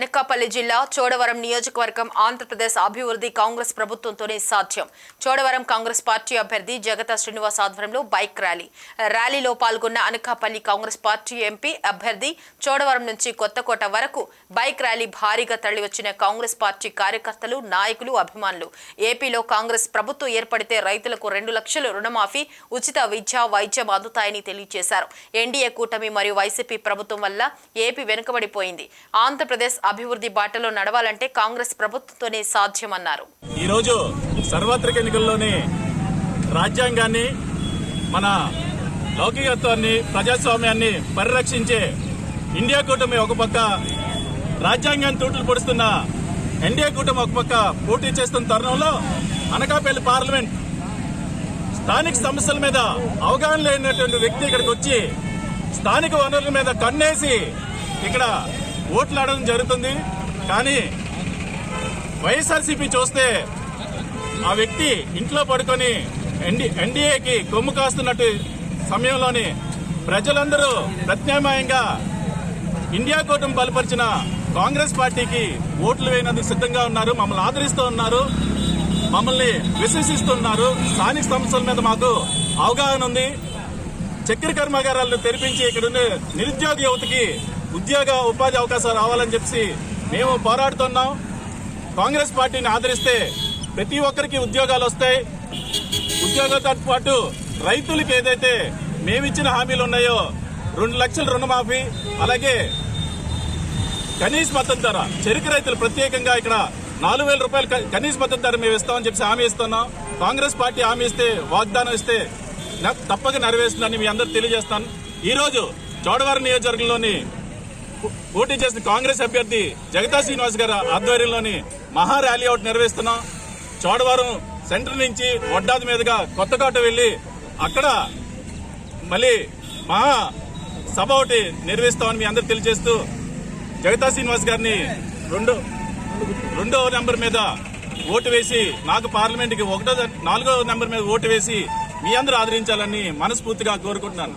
and a Anakapalli జిల్లా చోడవరం నియోజకవర్గం ఆంధ్రప్రదేశ్ అభివృద్ధి కాంగ్రెస్ ప్రభుత్వంతోనే సాధ్యం. చోడవరం కాంగ్రెస్ పార్టీ అభ్యర్థి జగత శ్రీనివాస్ ఆధ్వర్యంలో బైక్ ర్యాలీ. ర్యాలీలో పాల్గొన్న అనకాపల్లి కాంగ్రెస్ పార్టీ ఎంపీ అభ్యర్థి చోడవరం నుంచి కొత్తకోట వరకు బైక్ ర్యాలీ భారీగా తరలివచ్చిన కాంగ్రెస్ పార్టీ కార్యకర్తలు నాయకులు అభిమానులు. ఏపీలో కాంగ్రెస్ ప్రభుత్వం ఏర్పడితే రైతులకు రెండు లక్షలు రుణమాఫీ ఉచిత విద్య వైద్యం అందుతాయని తెలియజేశారు. ఎన్డీఏ కూటమి మరియు వైసీపీ ప్రభుత్వం వల్ల ఏపీ వెనుకబడిపోయింది. ఆంధ్రప్రదేశ్ అభివృద్ధి బాటలో నడవాలంటే కాంగ్రెస్ ప్రభుత్వంతోనే సాధ్యమన్నారు. ఈరోజు సార్వత్రిక ఎన్నికల్లోనే రాజ్యాంగాన్ని మన లౌకికత్వాన్ని ప్రజాస్వామ్యాన్ని పరిరక్షించే ఇండియా కూటమి ఒక పక్క రాజ్యాంగాన్ని తూట్లు పొడుస్తున్న ఎన్డీఏ కూటమి ఒక పక్క పోటీ చేస్తున్న తరుణంలో అనకాపల్లి పార్లమెంట్ స్థానిక సమస్యల మీద అవగాహన లేనటువంటి వ్యక్తి ఇక్కడికి వచ్చి స్థానిక వనరుల మీద కన్నేసి ఇక్కడ ఓట్లాడడం జరుగుతుంది. కానీ వైఎస్ఆర్సీపీ చూస్తే ఆ వ్యక్తి ఇంట్లో పడుకొని ఎన్డీ ఎన్డీఏకి కొమ్ము కాస్తున్నట్టు సమయంలోని ప్రజలందరూ ప్రత్యామ్నాయంగా ఇండియా కూటమి బలపరిచిన కాంగ్రెస్ పార్టీకి ఓట్లు వేయనందుకు సిద్ధంగా ఉన్నారు. మమ్మల్ని ఆదరిస్తూ ఉన్నారు. మమ్మల్ని విశ్వసిస్తున్నారు స్థానిక సమస్యల మీద మాకు అవగాహన ఉంది. చక్కెర కర్మాగారాలను తెరిపించి ఇక్కడ నిరుద్యోగ యువతకి ఉద్యోగ ఉపాధి అవకాశాలు రావాలని చెప్పి మేము పోరాడుతున్నాం. కాంగ్రెస్ పార్టీని ఆదరిస్తే ప్రతి ఒక్కరికి ఉద్యోగాలు వస్తాయి. ఉద్యోగాలతో పాటు రైతులకు ఏదైతే మేమిచ్చిన హామీలు ఉన్నాయో రెండు లక్షల రుణమాఫీ అలాగే కనీస మద్దతు ధర చెరుకు రైతులు ప్రత్యేకంగా ఇక్కడ నాలుగు వేల రూపాయలు కనీస మద్దతు ధర మేము ఇస్తామని చెప్పి హామీ ఇస్తున్నాం. కాంగ్రెస్ పార్టీ హామీ ఇస్తే వాగ్దానం ఇస్తే తప్పక నెరవేరుస్తుందని మీ అందరూ తెలియజేస్తాను. ఈరోజు చోడవరం నియోజకవర్గంలోని పోటీ చేసిన కాంగ్రెస్ అభ్యర్థి జగతా శ్రీనివాస్ గారి ఆధ్వర్యంలోని మహా ర్యాలీ అవుట్ నిర్వహిస్తున్నాం. చోడవరం సెంటర్ నుంచి వడ్డాది మీదుగా కొత్తకోట వెళ్ళి అక్కడ మళ్ళీ మహా సభ ఒకటి నిర్వహిస్తామని మీ అందరు తెలియజేస్తూ జగతా శ్రీనివాస్ గారిని రెండు రెండో నెంబర్ మీద ఓటు వేసి నాకు పార్లమెంట్కి ఒకటో నాలుగో నెంబర్ మీద ఓటు వేసి మీ అందరూ ఆదరించాలని మనస్ఫూర్తిగా కోరుకుంటున్నాను.